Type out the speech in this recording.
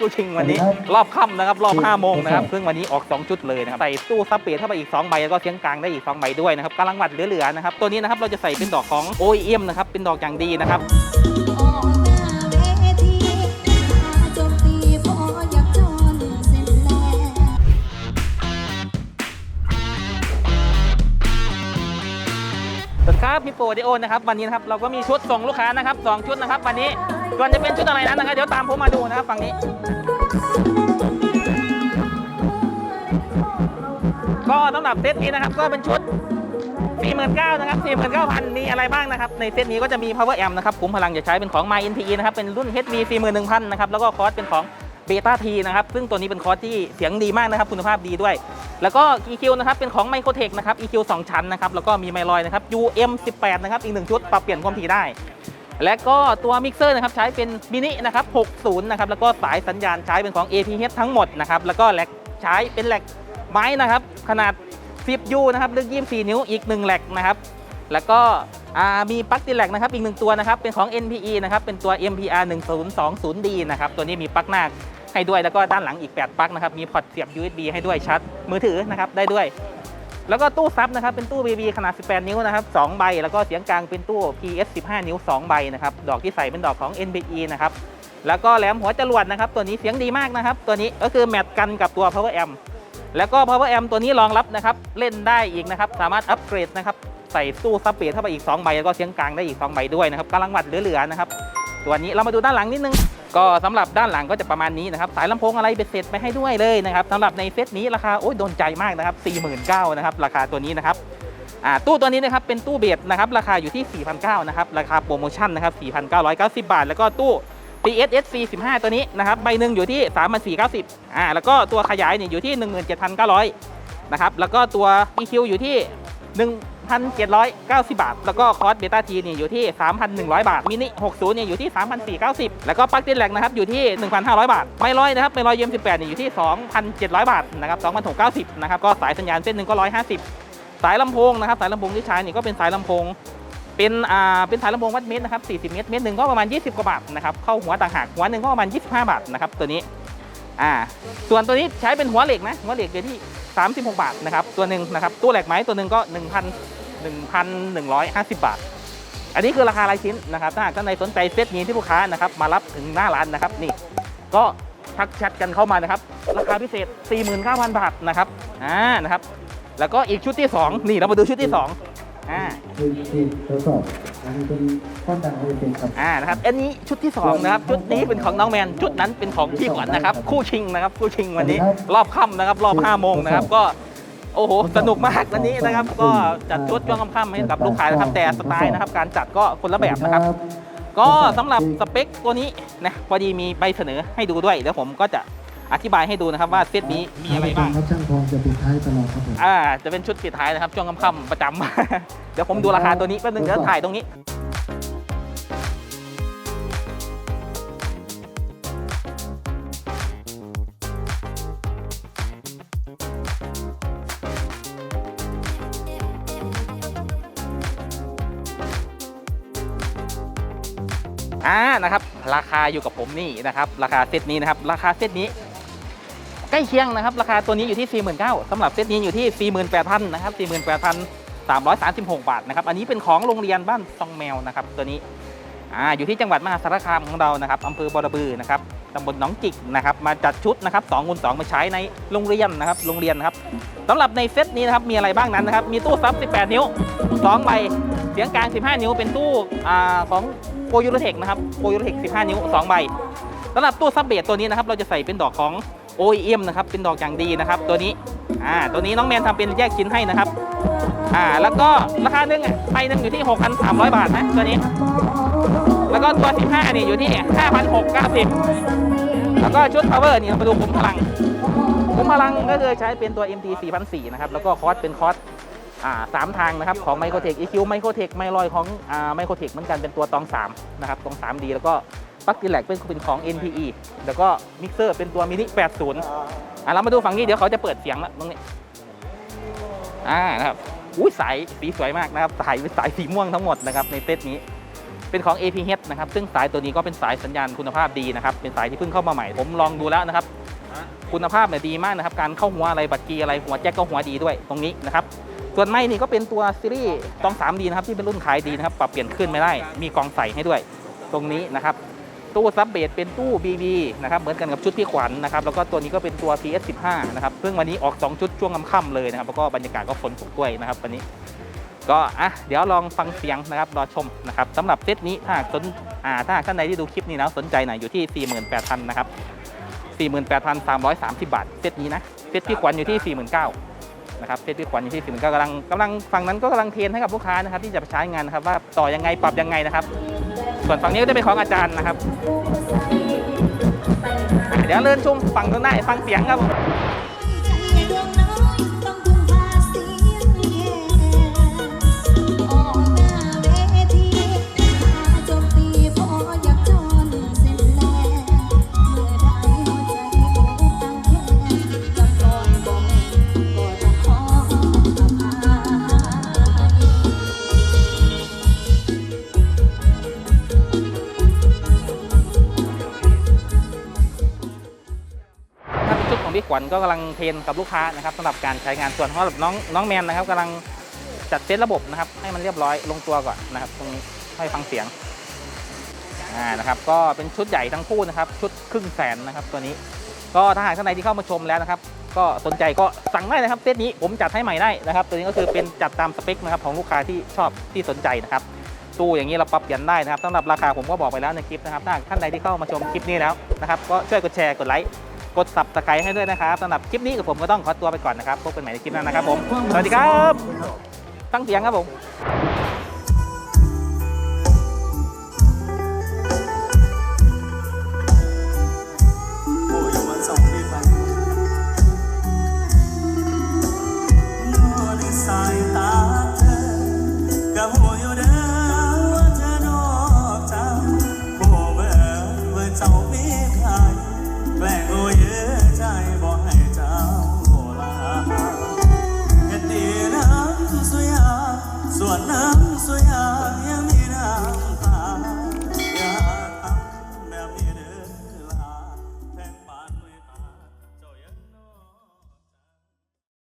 ตู้ชิงวันนี้รอบค่ำนะครับรอบ5โมงนะครับซึ่งวันนี้ออก 2 ชุดเลยนะครับใส่ตู้ซับเปลี่ยนเข้าไปอีก2ใบแล้วก็เสียงกลางได้อีก 2 ใบด้วยนะครับกำลังวัดเหลือๆนะครับตัวนี้นะครับเราจะใส่เป็นดอกของ OEM นะครับเป็นดอกอย่างดีนะครับออกหน้าเวทีหาโจมตีพออยากจอนเส้นแลสวัสดีครับพี่โปรดิโอนะครับวันนี้นะครับเราก็มีชุดส่งลูกค้านะครับสองชุดนะครับวันนี้ ส่วนจะเป็นชุดอะไรนั้นนะครับเดี๋ยวตามผมมาดูนะครับฝั่งนี้ ก็สำหรับเซตนี้นะครับก็เป็นชุด 49,000นะครับ49,000 มีอะไรบ้างนะครับ ในเซตนี้ก็จะมี power amp นะครับขุมพลังจะใช้เป็นของ My NTE นะครับเป็นรุ่น HV 41,000นะครับแล้วก็คอร์สเป็นของ Beta T นะครับซึ่งตัวนี้เป็นคอร์สที่เสียงดีมากนะครับ คุณภาพดีด้วย แล้วก็ EQ นะครับ เป็นของ Microtech นะครับ EQ 2 ชั้นนะครับ แล้วก็มีไมลอยนะครับ UM 18 นะครับ อีกหนึ่งชุด ปรับเปลี่ยนความถี่ได้ และก็ตัวมิกเซอร์นะครับใช้เป็นมินินะครับ60นะครับแล้วก็สายสัญญาณใช้เป็นของ APH ทั้งหมดนะครับแล้วก็แหลกใช้เป็นแหลกไม้นะครับขนาด 10 U นะครับลึก24 นิ้วอีก1แหลกนะครับแล้วก็มีปลั๊กติดแหลกนะครับอีกหนึ่งตัวนะครับเป็นของ NPE นะครับเป็นตัว MPR 1020D นะครับตัวนี้มีปลั๊กหน้าให้ด้วยแล้วก็ด้านหลังอีก 8 ปลั๊กนะครับมีพอร์ตเสียบ USB ให้ด้วยชาร์จมือถือนะครับได้ด้วย แล้วก็ตู้ซับนะครับเป็นตู้ BB ขนาด 18 นิ้วนะครับ2ใบ แล้วก็เสียงกลางเป็นตู้ PS 15 นิ้ว 2 ใบนะครับดอกที่ใส่เป็นดอกของ NPE นะครับแล้วก็แหลมหัวจรวดนะครับตัวนี้เสียงดีมากนะครับตัวนี้ก็คือแมทกันกับตัว Power Amp แล้วก็ Power Amp ตัวนี้รองรับนะครับเล่นได้อีกนะครับสามารถอัปเกรดนะครับใส่ตู้ซับเบสเข้าไปอีก2ใบแล้วก็เสียงกลางได้อีก2ใบด้วยนะครับกำลังวัดเหลือๆนะครับตัวนี้เรามาดูด้านหลังนิดนึง ก็สำหรับด้านหลังก็จะประมาณนี้นะครับสายลำโพงอะไรเบ็ดเสร็จไปให้ด้วยเลยนะครับสำหรับในเซตนี้ราคาโอ้ยโดนใจมากนะครับ49,000นะครับราคาตัวนี้นะครับตู้ตัวนี้นะครับเป็นตู้เบสนะครับราคาอยู่ที่ 4,900นะครับราคาโปรโมชั่นนะครับ4,990 บาท แล้วก็ตู้ PSSC 15 ตัวนี้นะครับใบหนึ่งอยู่ที่ 3,490อ่าแล้วก็ตัวขยายเนี่ยอยู่ที่ 17,900นะครับแล้วก็ตัว EQ อยู่ที่ 1,790 บาท แล้วก็คอร์สเบต้าทีเนี่ยอยู่ที่ 3,100 บาท มินิ 60 เนี่ยอยู่ที่ 3,490 แล้วก็ปลั๊กตินแหลกนะครับอยู่ที่ 1,500 บาท ไม่ร้อยนะครับไม่ร้อยเยี่ยม18เนี่ยอยู่ที่ 2,700 บาทนะครับ2,690นะครับก็สายสัญญาณเส้นหนึ่งก็ 150 สายลำโพงนะครับสายลำโพงที่ใช้นี่ก็เป็นสายลำโพงเป็นอ่าเป็นสายลำโพงวัดเมตรนะครับ40 เมตร เมตรหนึ่งก็ประมาณ 20 กว่าบาทนะครับเข้าหัวต่างหากหัวหนึ่งก็ประมาณ 25 บาทนะครับตัวนี้อ่าส่วนตัวนี้ใช้เป็นหัวเหล็กนะหัวเหล็กอยู่ที่ 36 บาทนะครับตัวหนึ่งนะครับตู้แหลกไม้ตัวหนึ่งก็ 1,000 1,150 บาท อันนี้คือราคารายชิ้นนะครับถ้าหากท่านใดสนใจเซตนี้ที่ลูกค้านะครับมารับถึงหน้าร้านนะครับนี่ก็ทักแชทกันเข้ามานะครับราคาพิเศษ 49,000 บาทนะครับอ่านะครับแล้วก็อีกชุดที่ 2 นี่เรามาดูชุดที่ 2 อ่าคือที่ทดสอบอันนี้เป็นข้อนดังโอเครับ อ่านะครับอันนี้ชุดที่2นะครับชุดนี้เป็นของน้องแมน ชุดนั้นเป็นของพี่ขวัญนะครับ คู่ชิงนะครับ คู่ชิงวันนี้ รอบค่ำนะครับ รอบ5โมงนะครับก็โอ้โห สนุกมากวันนี้นะครับ ก็จัดชุดช่วงค่ำๆให้กับลูกค้านะครับ แต่สไตล์นะครับ การจัดก็คนละแบบนะครับ ก็สำหรับสเปคตัวนี้นะพอดีมีใบเสนอให้ดูด้วยเดี๋ยวผมก็จะ อธิบายให้ดูนะครับว่าเซตนี้มีอะไรบ้างครับช่างทองจะปิดท้ายตลอดครับผมอ่าจะเป็นชุดปิดท้ายนะครับช่วงค่ำๆประจำ เดี๋ยวผมดูราคาตัวนี้แป๊บนึงเดี๋ยวถ่ายตรงนี้อ่านะครับราคาอยู่กับผมนี่นะครับ ราคาเซตนี้นะครับ ราคาเซตนี้ ใกล้เคียงนะครับ ราคาตัวนี้อยู่ที่ 49,000สำหรับเซตนี้อยู่ที่ 48,000นะครับ48,336 บาทนะครับ อันนี้เป็นของโรงเรียนบ้านซองแมวนะครับตัวนี้อ่าอยู่ที่จังหวัดมหาสารคามของเรานะครับอำเภอบอระบือนะครับตำบลหนองจิกนะครับมาจัดชุดนะครับ2คูณ2มาใช้ในโรงเรียนนะครับโรงเรียนนะครับสำหรับในเซตนี้นะครับมีอะไรบ้างนั้นนะครับมีตู้ซับ 18 นิ้ว2ใบเสียงกลาง 15 นิ้ว เป็นตู้อ่าของโปรยูโรเทคนะครับโปรยูโรเทค 15 นิ้ว 2 ใบสำหรับตู้ซับเบสตัวนี้นะครับเราจะใส่เป็นดอกของ OEM นะครับเป็นดอกอย่างดีนะครับ ตัวนี้อ่าตัวนี้น้องแมนทำเป็นแยกชิ้นให้นะครับอ่าแล้วก็ราคาหนึ่งไปหนึ่งอยู่ที่ 6,300 บาทนะตัวนี้ แล้วก็ตัว 15นี่อยู่ที่ 5,690 แล้วก็ชุด power นี่มาดูขุมพลังขุมพลังก็คือใช้เป็นตัว MT 4,400นะครับแล้วก็คอร์สเป็นคอร์สอ่าสามทางนะครับของ Microtech EQ Microtech ไม่ลอยของอ่า Microtech เหมือนกันเป็นตัวตอง3นะครับตอง 3D แล้วก็ ปลั๊กติแลกเป็นเป็นของ NPE แล้วก็มิกเซอร์เป็นตัวมินิ 80 อะเรามาดูฝั่งนี้เดี๋ยวเขาจะเปิดเสียงแล้วตรงนี้ อ่านะครับอุ้ยสายสีสวยมากนะครับ สายเป็นสายสีม่วงทั้งหมดนะครับในเซตนี้ เป็นของ APH นะครับ ซึ่งสายตัวนี้ก็เป็นสายสัญญาณคุณภาพดีนะครับ เป็นสายที่เพิ่งเข้ามาใหม่ ผมลองดูแล้วนะครับ คุณภาพเนี่ยดีมากนะครับ การเข้าหัวอะไรบัตรกีอะไรหัวแจ็คก็หัวดีด้วยตรงนี้นะครับ ส่วนไม้นี่ก็เป็นตัวซีรีส์ตอง3ดีนะครับที่เป็นรุ่นขายดีนะครับ ปรับเปลี่ยนขึ้นไม่ได้ มีกองใส่ให้ด้วย ตรงนี้นะครับ ตู้ซับเบสเป็นตู้ BB นะครับเหมือนกันกับชุดพี่ขวัญนะครับแล้วก็ตัวนี้ก็เป็นตัว PS15 นะครับซึ่งวันนี้ออก 2 ชุดช่วงค่ำๆเลยนะครับแล้วก็บรรยากาศก็ฝนตกด้วยนะครับวันนี้ ก็อะเดี๋ยวลองฟังเสียงนะครับรอชมนะครับสำหรับเซตนี้ถ้าหากสนอ่าถ้าหากท่านใดที่ดูคลิปนี้แล้วสนใจหน่อยอยู่ที่ 48,000นะครับ48,330 บาทเซตนี้นะเซตพี่ขวัญอยู่ที่ 49,000นะครับเซตพี่ขวัญอยู่ที่49,000กำลังกำลังฝั่งนั้นก็กำลังเทรนให้กับลูกค้านะครับที่จะไปใช้งานนะครับว่าต่อยังไงปรับยังไงนะครับ ส่วนฝั่งนี้ก็จะเป็นของอาจารย์นะครับ เดี๋ยวเลื่อนชมฝั่งตรงหน้าฟังเสียงครับผม ของพี่ขวัญก็กำลังเทรนกับลูกค้านะครับสำหรับการใช้งานส่วนของน้องน้องแมนนะครับกำลังจัดเซตระบบนะครับ ให้มันเรียบร้อยลงตัวก่อนนะครับ ตรงนี้ให้ฟังเสียงอ่านะครับ ก็เป็นชุดใหญ่ทั้งคู่นะครับ ชุดครึ่งแสนนะครับตัวนี้ ก็ถ้าหากท่านใดที่เข้ามาชมแล้วนะครับ ก็สนใจก็สั่งได้นะครับเซตนี้ผมจัดให้ใหม่ได้นะครับ ตัวนี้ก็คือเป็นจัดตามสเปคนะครับของลูกค้าที่ชอบที่สนใจนะครับตู้อย่างนี้เราปรับเปลี่ยนได้นะครับสำหรับราคาผมก็บอกไปแล้วในคลิปนะครับถ้าท่านใดที่เข้ามาชมคลิปนี้แล้วนะครับ ก็ช่วยกดแชร์กดไลค์ กดสับตะไคร้ให้ด้วยนะครับสำหรับคลิปนี้กับผมก็ต้องขอตัวไปก่อนนะครับพบกันใหม่ในคลิปหน้านะครับผมสวัสดีครับตั้งเสียงครับผมสายตาเธอกับหัว ส่วนน้ำ